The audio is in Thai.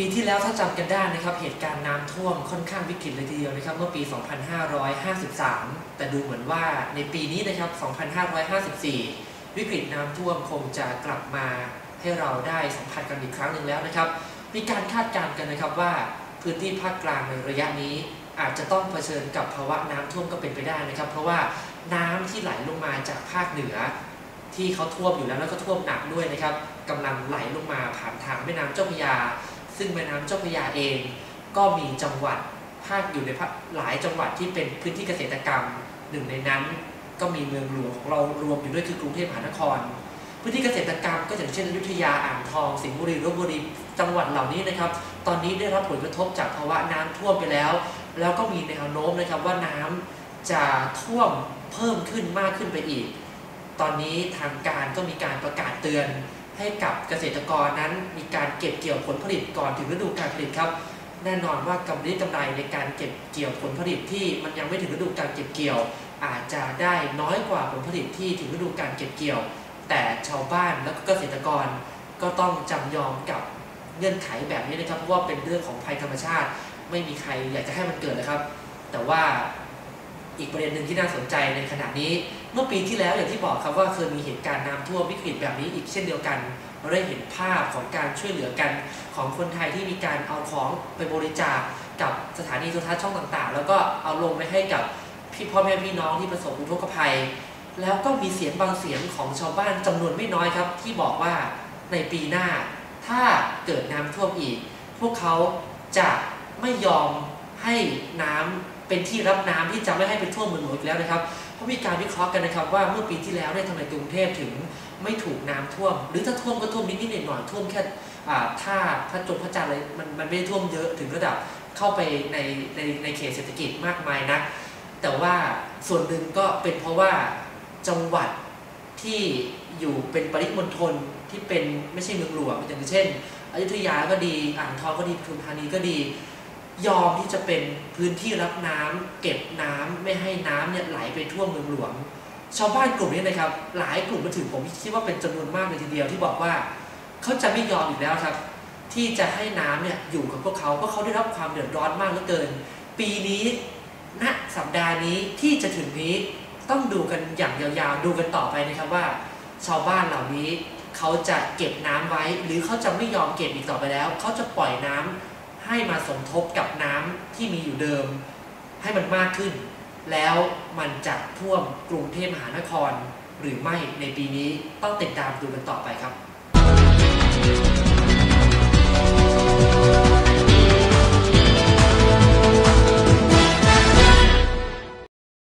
ปีที่แล้วถ้าจำกันได้นะครับเหตุการณ์น้ำท่วมค่อนข้างวิกฤตเลยทีเดียวนะครับเมื่อปี 2553 แต่ดูเหมือนว่าในปีนี้นะครับ 2554 วิกฤตน้ำท่วมคงจะกลับมาให้เราได้สัมผัสกันอีกครั้งหนึ่งแล้วนะครับ มีการคาดการณ์กันนะครับว่าพื้นที่ภาคกลางในระยะนี้ อาจจะต้องเผชิญกับภาวะน้ำท่วมก็เป็นไปได้นะครับ เพราะว่าน้ำที่ไหลลงมาจากภาคเหนือ ที่เขาท่วมอยู่แล้วแล้วก็ท่วมหนักด้วยนะครับกำลังไหลลงมาผ่านทางแม่น้ำเจ้าพระยา ซึ่งแม่น้ำเจ้าพระยาเอง ก็มีจังหวัดภาคอยู่ในภาคหลายจังหวัดที่เป็นพื้นที่เกษตรกรรมหนึ่งในนั้น ก็มีเมืองหลวงของเรารวมอยู่ด้วยคือกรุงเทพมหานคร พื้นที่เกษตรกรรมก็อย่างเช่นอยุธยาอ่างทองสิงห์บุรีลบบุรีจังหวัดเหล่านี้นะครับ ตอนนี้ได้รับผลกระทบจากภาวะน้ำท่วมไปแล้ว แล้วก็มีแนวโน้มนะครับว่าน้ำจะท่วมเพิ่มขึ้นมากขึ้นไปอีก ตอนนี้ทางการก็มีการประกาศเตือน ให้กับเกษตรกรนั้น มีการเก็บเกี่ยวผลผลิตก่อนถึงฤดูการผลิตครับ แน่นอนว่ากำไรกำไรในการเก็บเกี่ยวผลผลิตที่มันยังไม่ถึงฤดูการเก็บเกี่ยว อาจจะได้น้อยกว่าผลผลิตที่ถึงฤดูการเก็บเกี่ยว แต่ชาวบ้านและก็เกษตรกรก็ต้องจำยอมกับเงื่อนไขแบบนี้นะครับเพราะว่าเป็นเรื่องของภัยธรรมชาติ ไม่มีใครอยากจะให้มันเกิดนะครับ แต่ว่า อีกประเด็นหนึ่งที่น่าสนใจในขณะนี้ เมื่อปีที่แล้วอย่างที่บอกครับว่าเคยมีเหตุการณ์น้ำท่วมวิกฤตแบบนี้อีกเช่นเดียวกันเราได้เห็นภาพของการช่วยเหลือกันของคนไทยที่มีการเอาของไปบริจาคกับสถานีโทรทัศน์ช่องต่างๆ แล้วก็เอาลงไปให้กับพี่พ่อแม่พี่น้องที่ประสบอุทกภัย แล้วก็มีเสียงบางเสียงของชาวบ้านจำนวนไม่น้อยครับ ที่บอกว่าในปีหน้า ถ้าเกิดน้ำท่วมอีก พวกเขาจะไม่ยอมให้น้ำ เป็นที่รับน้ำที่จะไม่ให้ไปท่วมเมืองหลวงอีกแล้วนะครับเพราะมีการวิเคราะห์กันนะครับว่าเมื่อปีที่แล้วเนี่ยทำไมกรุงเทพถึงไม่ถูกน้ำท่วม หรือถ้าท่วมก็ท่วมนิดๆหน่อยๆท่วมแค่อ่าท่าพระจงพระจันทร์เลยมันมันไม่ได้ท่วมเยอะถึงระดับเข้าไปในในในเขตเศรษฐกิจมากมายนะแต่ว่าส่วนหนึ่งก็เป็นเพราะว่าจังหวัดที่อยู่เป็นปริมณฑลที่เป็นไม่ใช่เมืองหลวงอย่างเช่นอยุธยาก็ดีอ่างทองก็ดีปทุมธานีก็ดี ยอมที่จะเป็นพื้นที่รับน้ำเก็บน้ำไม่ให้น้ำเนี่ยไหลไปทั่วเมืองหลวง ชาวบ้านกลุ่มนี้นะครับ หลายกลุ่มมาถึงผมคิดว่าเป็นจำนวนมากเลยทีเดียวที่บอกว่า เขาจะไม่ยอมอีกแล้วครับ ที่จะให้น้ำเนี่ยอยู่กับพวกเขาเพราะเขาได้รับความเดือดร้อนมากเหลือเกิน ปีนี้ณสัปดาห์นี้ที่จะถึงนี้ต้องดูกันอย่างยาวๆ ดูกันต่อไปนะครับว่า ชาวบ้านเหล่านี้เขาจะเก็บน้ำไว้ หรือเขาจะไม่ยอมเก็บอีกต่อไปแล้ว เขาจะปล่อยน้ำ ให้มาสมทบกับน้ำที่มีอยู่เดิม ให้มันมากขึ้น แล้วมันจะท่วมกรุงเทพมหานคร หรือไม่ในปีนี้ต้องติดตามดูกันต่อไปครับ